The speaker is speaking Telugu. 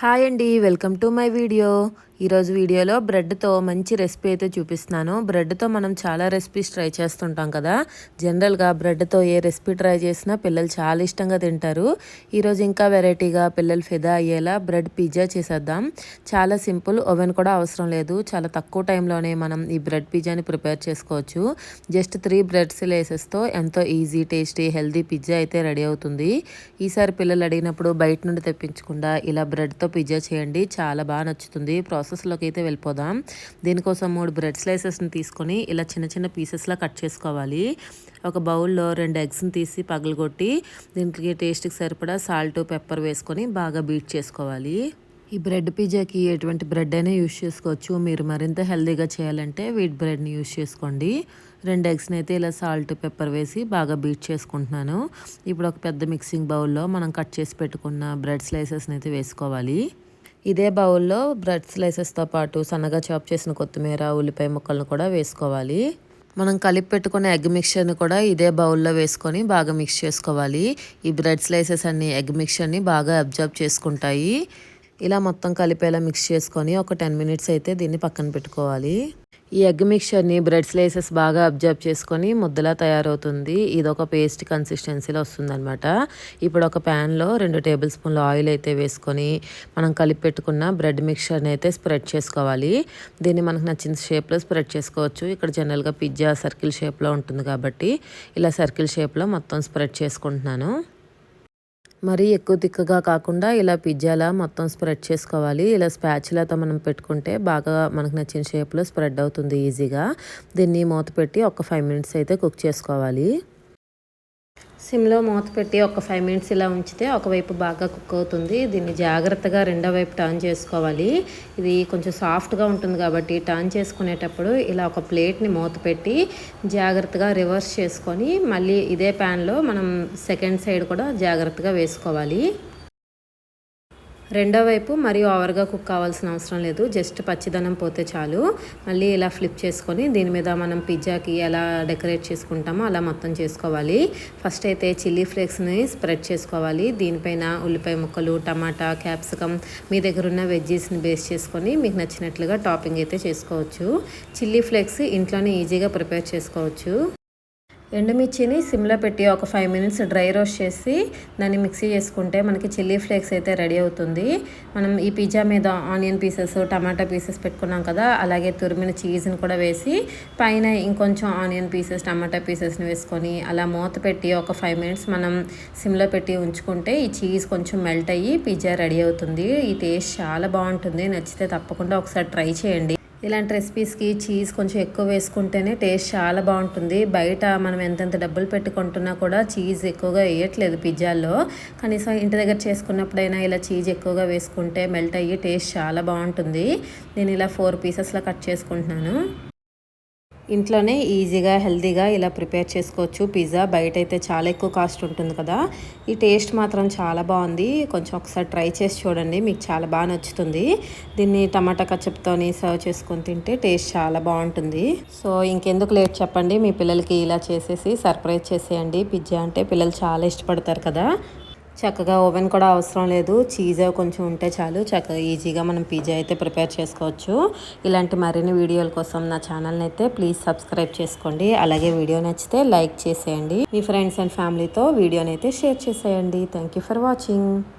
హాయ్ అండి వెల్కమ్ టు మై వీడియో. ఈరోజు వీడియోలో బ్రెడ్తో మంచి రెసిపీ అయితే చూపిస్తున్నాను. బ్రెడ్తో మనం చాలా రెసిపీస్ ట్రై చేస్తుంటాం కదా. జనరల్గా బ్రెడ్తో ఏ రెసిపీ ట్రై చేసినా పిల్లలు చాలా ఇష్టంగా తింటారు. ఈరోజు ఇంకా వెరైటీగా పిల్లలు ఫిదా అయ్యేలా బ్రెడ్ పిజ్జా చేసేద్దాం. చాలా సింపుల్ ఓవెన్ కూడా అవసరం లేదు. చాలా తక్కువ టైంలోనే మనం ఈ బ్రెడ్ పిజ్జాని ప్రిపేర్ చేసుకోవచ్చు. జస్ట్ త్రీ బ్రెడ్స్ లేసెస్తో ఎంతో ఈజీ టేస్టీ హెల్దీ పిజ్జా అయితే రెడీ అవుతుంది. ఈసారి పిల్లలు అడిగినప్పుడు బయట నుండి తెప్పించకుండా ఇలా బ్రెడ్తో పిజ్జా చేయండి. చాలా బాగా నచ్చుతుంది. ప్రాసెస్ ప్రాసెస్లోకి అయితే వెళ్ళిపోదాం. దీనికోసం మూడు బ్రెడ్ స్లైసెస్ని తీసుకొని ఇలా చిన్న చిన్న పీసెస్లా కట్ చేసుకోవాలి. ఒక బౌల్లో రెండు ఎగ్స్ని తీసి పగలగొట్టి దీనికి టేస్ట్కి సరిపడా సాల్ట్ పెప్పర్ వేసుకొని బాగా బీట్ చేసుకోవాలి. ఈ బ్రెడ్ పిజ్జాకి ఎటువంటి బ్రెడ్ అయినా యూస్ చేసుకోవచ్చు. మీరు మరింత హెల్దీగా చేయాలంటే వీట్ బ్రెడ్ని యూస్ చేసుకోండి. రెండు ఎగ్స్ని అయితే ఇలా సాల్ట్ పెప్పర్ వేసి బాగా బీట్ చేసుకుంటున్నాను. ఇప్పుడు ఒక పెద్ద మిక్సింగ్ బౌల్లో మనం కట్ చేసి పెట్టుకున్న బ్రెడ్ స్లైసెస్ని అయితే వేసుకోవాలి. ఇదే బౌల్లో బ్రెడ్ స్లైసెస్తో పాటు సన్నగా చాప్ చేసిన కొత్తిమీర ఉల్లిపాయ ముక్కలను కూడా వేసుకోవాలి. మనం కలిపి పెట్టుకున్న ఎగ్ మిక్చర్ని కూడా ఇదే బౌల్లో వేసుకొని బాగా మిక్స్ చేసుకోవాలి. ఈ బ్రెడ్ స్లైసెస్ అన్ని ఎగ్ మిక్చర్ని బాగా అబ్జర్వ్ చేసుకుంటాయి. ఇలా మొత్తం కలిపేలా మిక్స్ చేసుకొని ఒక టెన్ మినిట్స్ అయితే దీన్ని పక్కన పెట్టుకోవాలి. ఈ ఎగ్ మిక్చర్ని బ్రెడ్ స్లైసెస్ బాగా అబ్జర్వ్ చేసుకొని ముద్దలా తయారవుతుంది. ఇది ఒక పేస్ట్ కన్సిస్టెన్సీలో వస్తుందన్నమాట. ఇప్పుడు ఒక ప్యాన్లో రెండు టేబుల్ స్పూన్ల ఆయిల్ అయితే వేసుకొని మనం కలిపి పెట్టుకున్న బ్రెడ్ మిక్చర్ని అయితే స్ప్రెడ్ చేసుకోవాలి. దీన్ని మనకు నచ్చిన షేప్లో స్ప్రెడ్ చేసుకోవచ్చు. ఇక్కడ జనరల్గా పిజ్జా సర్కిల్ షేప్లో ఉంటుంది కాబట్టి ఇలా సర్కిల్ షేప్లో మొత్తం స్ప్రెడ్ చేసుకుంటున్నాను. మరీ ఎక్కువ తిక్కగా కాకుండా ఇలా పిజ్జాలా మొత్తం స్ప్రెడ్ చేసుకోవాలి. ఇలా స్పాచ్లతో మనం పెట్టుకుంటే బాగా మనకు నచ్చిన షేప్లో స్ప్రెడ్ అవుతుంది ఈజీగా. దీన్ని మూత పెట్టి ఒక ఫైవ్ మినిట్స్ అయితే కుక్ చేసుకోవాలి. సిమ్లో మూత పెట్టి ఒక ఫైవ్ మినిట్స్ ఇలా ఉంచితే ఒకవైపు బాగా కుక్ అవుతుంది. దీన్ని జాగ్రత్తగా రెండో వైపు టర్న్ చేసుకోవాలి. ఇది కొంచెం సాఫ్ట్గా ఉంటుంది కాబట్టి టర్న్ చేసుకునేటప్పుడు ఇలా ఒక ప్లేట్ని మూత పెట్టి జాగ్రత్తగా రివర్స్ చేసుకొని మళ్ళీ ఇదే ప్యాన్లో మనం సెకండ్ సైడ్ కూడా జాగ్రత్తగా వేసుకోవాలి. రెండో వైపు మరియు ఓవర్గా కుక్ కావాల్సిన అవసరం లేదు. జస్ట్ పచ్చిదనం పోతే చాలు. మళ్ళీ ఇలా ఫ్లిప్ చేసుకొని దీని మీద మనం పిజ్జాకి ఎలా డెకరేట్ చేసుకుంటామో అలా మొత్తం చేసుకోవాలి. ఫస్ట్ అయితే చిల్లీ ఫ్లేక్స్ని స్ప్రెడ్ చేసుకోవాలి. దీనిపైన ఉల్లిపాయ ముక్కలు టమాటా క్యాప్సికమ్ మీ దగ్గర ఉన్న వెజ్జీస్ని బేస్ చేసుకొని మీకు నచ్చినట్లుగా టాపింగ్ అయితే చేసుకోవచ్చు. చిల్లీ ఫ్లేక్స్ ఇంట్లోనే ఈజీగా ప్రిపేర్ చేసుకోవచ్చు. ఎండుమిర్చిని సిమ్లో పెట్టి ఒక ఫైవ్ మినిట్స్ డ్రై రోస్ట్ చేసి దాన్ని మిక్సీ చేసుకుంటే మనకి చిల్లీ ఫ్లేక్స్ అయితే రెడీ అవుతుంది. మనం ఈ పిజ్జా మీద ఆనియన్ పీసెస్ టమాటా పీసెస్ పెట్టుకున్నాం కదా అలాగే తురిమిన చీజ్ని కూడా వేసి పైన ఇంకొంచెం ఆనియన్ పీసెస్ టమాటా పీసెస్ని వేసుకొని అలా మూత పెట్టి ఒక ఫైవ్ మినిట్స్ మనం సిమ్లో పెట్టి ఉంచుకుంటే ఈ చీజ్ కొంచెం మెల్ట్ అయ్యి పిజ్జా రెడీ అవుతుంది. ఈ టేస్ట్ చాలా బాగుంటుంది. నచ్చితే తప్పకుండా ఒకసారి ట్రై చేయండి. ఇలాంటి రెసిపీస్కి చీజ్ కొంచెం ఎక్కువ వేసుకుంటేనే టేస్ట్ చాలా బాగుంటుంది. బయట మనం ఎంతెంత డబ్బులు పెట్టుకుంటున్నా కూడా చీజ్ ఎక్కువగా వేయట్లేదు పిజ్జాల్లో. కనీసం ఇంటి దగ్గర చేసుకున్నప్పుడైనా ఇలా చీజ్ ఎక్కువగా వేసుకుంటే మెల్ట్ అయ్యి టేస్ట్ చాలా బాగుంటుంది. నేను ఇలా ఫోర్ పీసెస్లో కట్ చేసుకుంటున్నాను. ఇంట్లోనే ఈజీగా హెల్తీగా ఇలా ప్రిపేర్ చేసుకోవచ్చు. పిజ్జా బయట అయితే చాలా ఎక్కువ కాస్ట్ ఉంటుంది కదా. ఈ టేస్ట్ మాత్రం చాలా బాగుంది. కొంచెం ఒకసారి ట్రై చేసి చూడండి. మీకు చాలా బాగా నచ్చుతుంది. దీన్ని టమాటా కచ్చప్తోని సర్వ్ చేసుకొని తింటే టేస్ట్ చాలా బాగుంటుంది. సో ఇంకెందుకు లేట్ చెప్పండి. మీ పిల్లలకి ఇలా చేసేసి సర్ప్రైజ్ చేసేయండి. పిజ్జా అంటే పిల్లలు చాలా ఇష్టపడతారు కదా. చక్కగా ఓవెన్ కూడా అవసరం లేదు. చీజ్ కొంచెం ఉంటే చాలు. చక్కగా ఈజీగా మనం పిజ్జా అయితే ప్రిపేర్ చేసుకోవచ్చు. ఇలాంటి మరిన్ని వీడియోల కోసం నా ఛానల్ని అయితే ప్లీజ్ సబ్స్క్రైబ్ చేసుకోండి. అలాగే వీడియో నచ్చితే లైక్ చేసేయండి. మీ ఫ్రెండ్స్ అండ్ ఫ్యామిలీతో వీడియోని అయితే షేర్ చేసేయండి. Thank for watching.